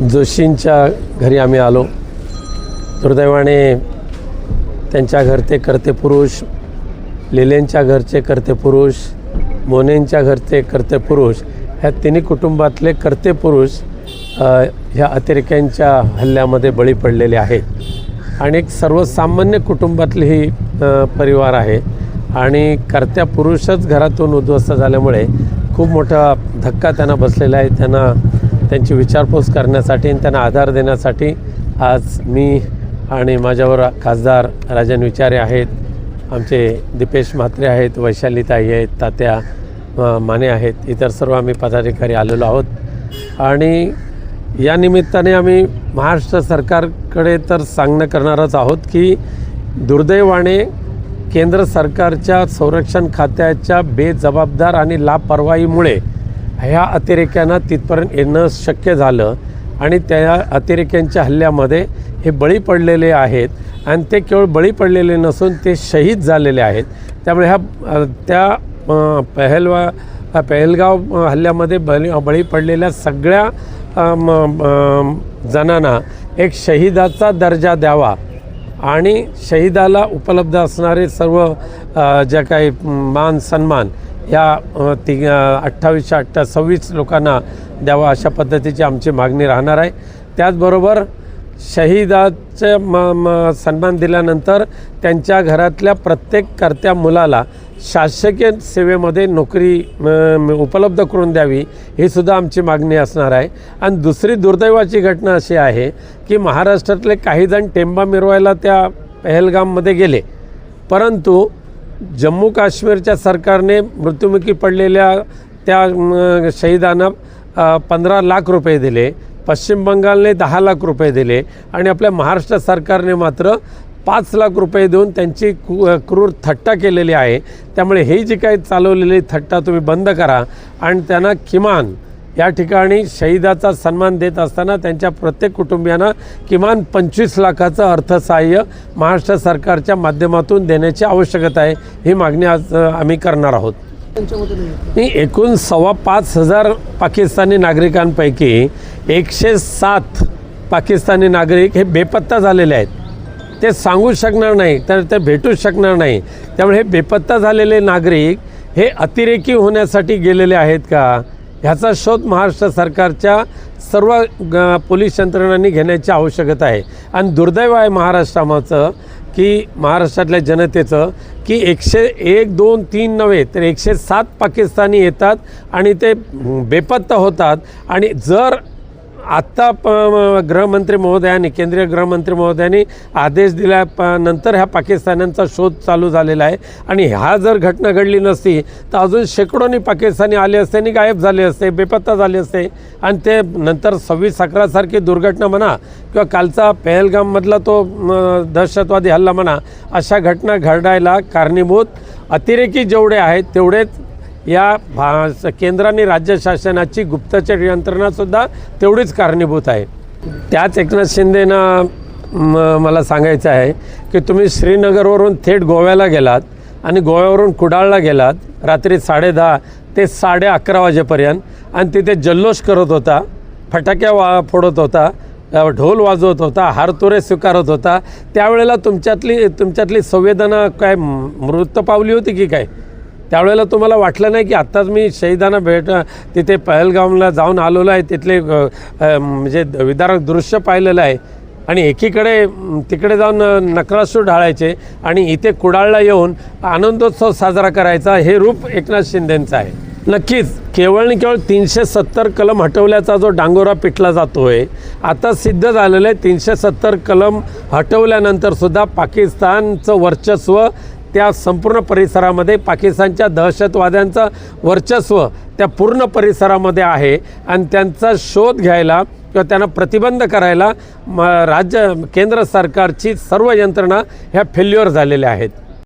जोशींच्या घरी आम्ही आलो. दुर्दैवाने त्यांच्या घरचे करते पुरुष लेलेंच्या घरचे करते पुरुष मोनेंच्या घरचे करते पुरुष ह्या तिन्ही कुटुंबातले करते पुरुष ह्या अतिरेक्यांच्या हल्ल्यामध्ये बळी पडलेले आहेत. आणि एक सर्वसामान्य कुटुंबातली ही परिवार आहे. आणि करत्या पुरुषच घरातून उद्ध्वस्त झाल्यामुळे खूप मोठा धक्का त्यांना बसलेला आहे. त्यांना त्यांची विचारपूस करण्यासाठी आणि त्यांना आधार देण्यासाठी आज मी आणि माझ्यावर खासदार राजन विचारे आहेत आमचे दीपेश म्हात्रे आहेत वैशालीताई आहेत तात्या माने आहेत इतर सर्व आम्ही पदाधिकारी आलेलो आहोत. आणि या निमित्ताने आम्ही महाराष्ट्र सरकारकडे तर सांगणं करणारच आहोत की दुर्दैवाने केंद्र सरकारच्या संरक्षण खात्याच्या बेजबाबदार आणि लापरवाहीमुळे ह्या अतिरेक्यांना तिथपर्यंत येणं शक्य झालं आणि त्या अतिरेक्यांच्या हल्ल्यामध्ये हे बळी पडलेले आहेत आणि ते केवळ बळी पडलेले नसून ते शहीद झालेले आहेत. त्यामुळे ह्या त्या पहलवा पहलगाव हल्ल्यामध्ये बळी बळी पडलेल्या सगळ्या जणांना एक शहीदाचा दर्जा द्यावा आणि शहीदाला उपलब्ध असणारे सर्व ज्या काही मान सन्मान या अ, ति अठ्ठावीसशे अठ्ठा सव्वीस लोकांना द्यावा अशा पद्धतीची आमची मागणी राहणार आहे. त्याचबरोबर शहीदाचे म म सन्मान दिल्यानंतर त्यांच्या घरातल्या प्रत्येक कर्त्या मुलाला शासकीय सेवेमध्ये नोकरी उपलब्ध करून द्यावी ही सुद्धा आमची मागणी असणार आहे. आणि दुसरी दुर्दैवाची घटना अशी आहे की महाराष्ट्रातले काही जण टेंबा मिरवायला त्या पहलगाममध्ये गेले. परंतु जम्मू काश्मीरच्या सरकारने मृत्युमुखी पडलेल्या त्या शहीदांना पंधरा लाख रुपये दिले. पश्चिम बंगालने दहा लाख रुपये दिले. आणि आपल्या महाराष्ट्र सरकारने मात्र पाच लाख रुपये देऊन त्यांची क्रू क्रूर थट्टा केलेली आहे. त्यामुळे हे जी काही चालवलेली थट्टा तुम्ही बंद करा. आणि त्यांना किमान या ठिकाणी शहीदाचा सन्मान देत असताना त्यांच्या प्रत्येक कुटुंबियांना किमान पंचवीस लाखाचं अर्थसहाय्य महाराष्ट्र सरकारच्या माध्यमातून देण्याची आवश्यकता आहे. ही मागणी आज आम्ही करणार आहोत. मी एकूण सव्वा पाच हजार पाकिस्तानी नागरिकांपैकी एकशे सात पाकिस्तानी नागरिक हे बेपत्ता झालेले आहेत. ते सांगू शकणार नाही तर ते भेटूच शकणार नाही. त्यामुळे हे बेपत्ता झालेले नागरिक हे अतिरेकी होण्यासाठी गेलेले आहेत का? ह्याचा शोध महाराष्ट्र सरकारच्या सर्व ग पोलीस यंत्रणांनी घेण्याची आवश्यकता आहे. आणि दुर्दैव आहे महाराष्ट्रामाचं की महाराष्ट्रातल्या जनतेचं की एकशे एक दोन तीन नव्हे तर एकशे सात पाकिस्तानी येतात आणि ते बेपत्ता होतात. आणि जर आत्ता प गृहमंत्री महोदयांनी केंद्रीय गृहमंत्री महोदयांनी आदेश दिल्या प नंतर ह्या पाकिस्तान्यांचा शोध चालू झालेला आहे. आणि ह्या जर घटना घडली नसती तर अजून शेकडोनी पाकिस्तानी आले असते आणि गायब झाले असते बेपत्ता झाले असते. आणि ते नंतर सव्वीस अकरासारखी दुर्घटना म्हणा किंवा कालचा पहलगाममधला तो दहशतवादी हल्ला म्हणा अशा घटना घडायला कारणीभूत. अतिरेकी जेवढे आहेत तेवढेच या भा केंद्राने राज्य शासनाची गुप्तचर यंत्रणासुद्धा तेवढीच कारणीभूत आहे. त्याच एकनाथ शिंदेनं म- मला सांगायचं आहे की तुम्ही श्रीनगरवरून थेट गोव्याला गेलात आणि गोव्यावरून कुडाळला गेलात रात्री साडेदहा ते साडे अकरा वाजेपर्यंत आणि तिथे जल्लोष करत होता फटाक्या वा फोडत होता ढोल वाजवत होता हारतुरे स्वीकारत होता त्यावेळेला तुमच्यातली तुमच्यातली संवेदना काय मृत पावली होती की काय? त्यावेळेला तुम्हाला वाटलं नाही की आत्ताच मी शहीदांना भेट तिथे पहलगावला जाऊन आलेलो आहे तिथले म्हणजे विदारक दृश्य पाहिलेलं आहे. आणि एकीकडे तिकडे जाऊन अ, ढाळायचे आणि इथे कुडाळला येऊन आनंदोत्सव साजरा करायचा हे रूप एकनाथ शिंदेंचं आहे. नक्कीच केवळ आणि केवळ तीनशे सत्तर कलम हटवल्याचा जो डांगोरा पिटला जातो आहे आता सिद्ध झालेलं आहे तीनशे सत्तर कलम हटवल्यानंतरसुद्धा पाकिस्तानचं वर्चस्व त्या संपूर्ण परिसरामध्ये पाकिस्तानच्या दहशतवाद्यांचं वर्चस्व त्या पूर्ण परिसरामध्ये आहे. आणि त्यांचा शोध घ्यायला किंवा त्यांना प्रतिबंध करायला म राज्य केंद्र सरकारची सर्व यंत्रणा ह्या फेल्युअर झालेल्या आहेत.